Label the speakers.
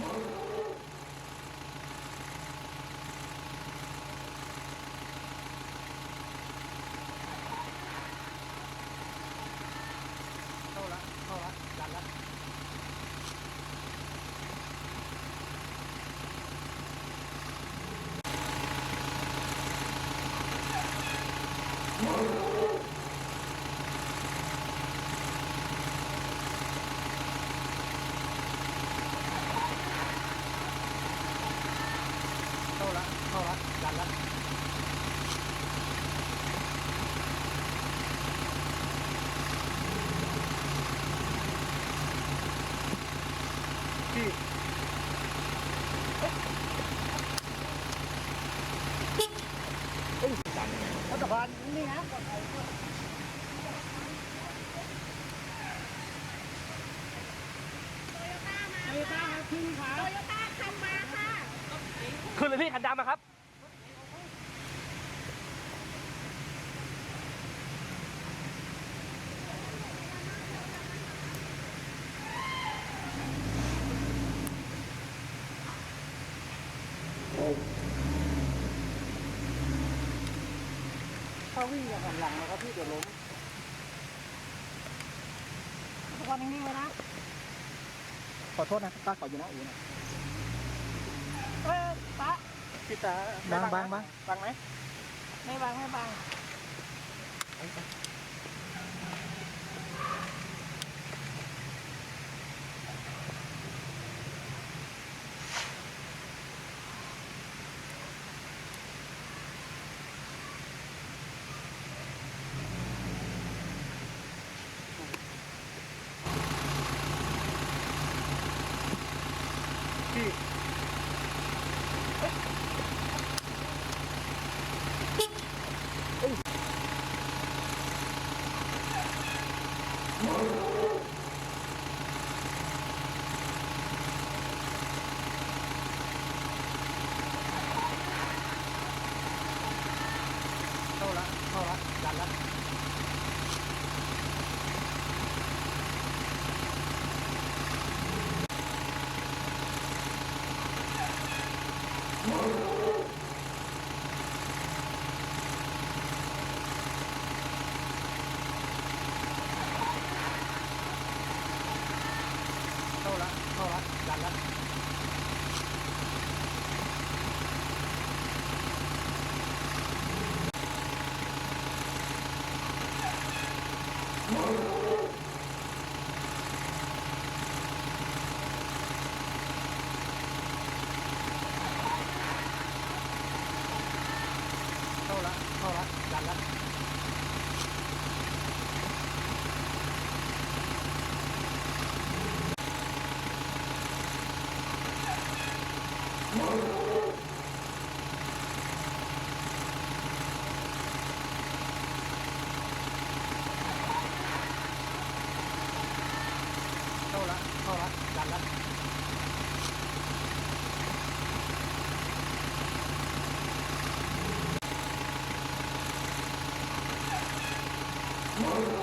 Speaker 1: Oh! เข้าละดันละพี่เอ้ยดันรัฐบาลนี่นะปลอดภัยด้วย
Speaker 2: โตโยต้ามาโตโยต้ามาขึ้นค่ะโตโยต้าขับมาค่ะ
Speaker 3: ขึ้นเลยพี่คันดำมาครับ
Speaker 1: ถ้าวิ่งอย่างหันหลังนะครับพี่เดี๋ยวล้ม
Speaker 2: ทุกคนนิ่งๆไว้นะ
Speaker 1: ขอโทษนะตาขออยู่นะอูนะ
Speaker 2: เออปะ
Speaker 1: พี่ตา
Speaker 3: บังบังบัง
Speaker 1: บังไหม
Speaker 2: ไม่บังไม่บังา
Speaker 1: ละเข้าละดันละเข้าละเข้าละดันละ เข้าละเข้าละดันละเข้ ละ เข้าละดันละโอ้